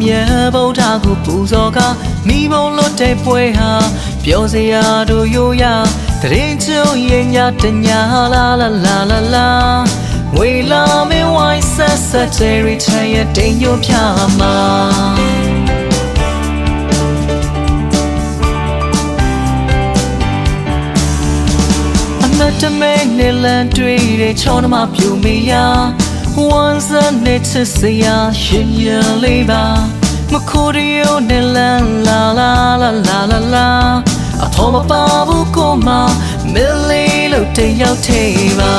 မြဲဗုဒ္ဓကိုပူဇော်ကမိဘုံလွတ်တဲ့ပွဲဟာပြောစရာတို့ရိုးရတရင်ကျုံရင်ညတညာလာလာလာလာလာဝေလာမင်းဝိုင်းဆက်ဆက်ချယ်ရီချန်ရဲ့တိမ်ညွန့်ဖြာမှာအမတ်တမဲနဲ့လန်တွေ့တဲ့ချောင်းနှမပြူမေယာ ဝမ်းစနဲ့ချစ်စရာရှင်ရင်လေးပါမခိုးရယနဲ့လန်လာလာလာလာလာလာအထောမပါဘူးကိုမမလေးလို့တယောက်သေးပါ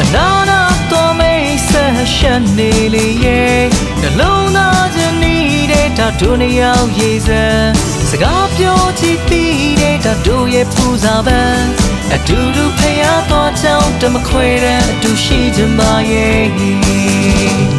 အနာနာတော်မေးဆက်ရှန်နေလေရဲ့နှလုံးသားချင်းနေတဲ့ဓာတ်တို့နှစ်ယောက်ရေးစမ်းစကားပြောချင်ပြီးတဲ့ဓာတ်တို့ရဲ့ပူဇာပန်း အတူတူဖျားတော်ကြောင့်တမခွေတဲ့အတူရှိချင်ပါရဲ့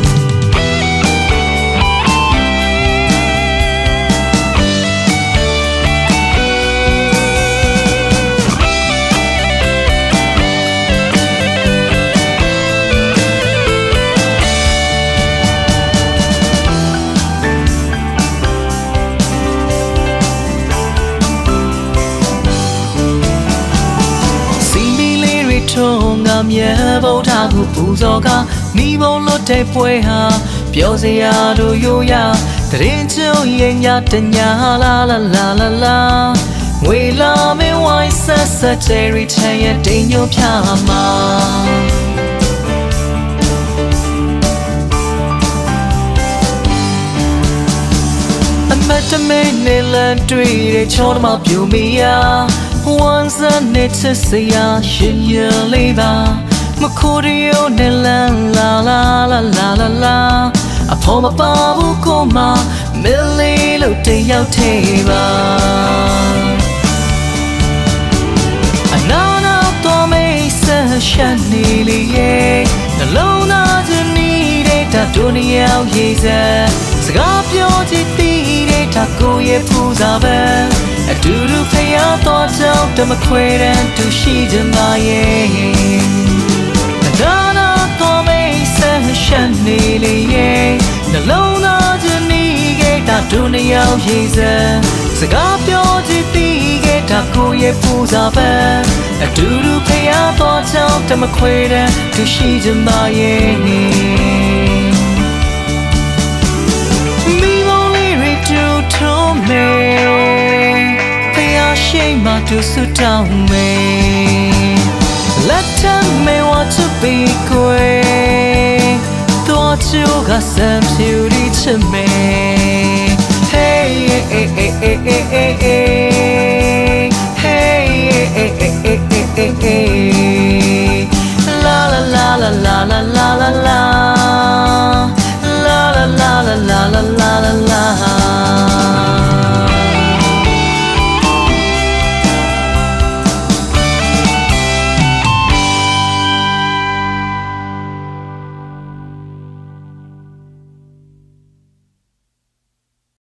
လေးတွေထုံးငါမြဲဗုဒ္ဓကိုပူဇော်ကမိဘုံလွတ်တဲ့ပွဲဟာပြောစရာတို့ရိုးရတရင်ကျုံရင်ညတညာလာလာလာလာလာဝေလာမင်းဝိုင်းဆက်ဆက်ချယ်ရီချန်ရဲ့တိမ်ညွန့်ဖြာမှာ တ်တမဲနဲ့လန်တွေ့တဲ့ချောင်းမပြူမီယာဝမ်းစနဲ့ချစ်စရာရှင်ရလေးပါမခိုးရယနဲ့လန်လာလာလာလာလာလာအဖော်မပါဘူးကိုမမလေးလို့တယောက်သေးပါအနာနာတော်မေးဆက်ရှန်နေလေရဲ့နှလုံးသားချင်းနေတဲ့ဓာတ်တို့နှစ်ယောက်ရေးစမ်း စကားပြောချင်သေးတဲ့ဓာတ်ကိုရဲ့ပူဇာပန်းအတူတူဖျားတော်ကြောင့်တမခွေတဲ့သူရှိချင်ပါရဲ့နာနာတော်မေးဆက်ရှန်နေလေရဲ့နှလုံးသားချင်းနေတဲ့ဓာတ်တို့နှစ်ယောက်ရေးစမ်းစကားပြောချင်သေးတဲ့ဓာတ်ကိုရဲ့ပူဇာပန်းအတူတူဖျားတော်ကြောင့်တမခွေတဲ့သူရှိချင်ပါရဲ့ မှသူစတောင်းမေလက်ထမေဝတ်ပီကွယ်တော့ချို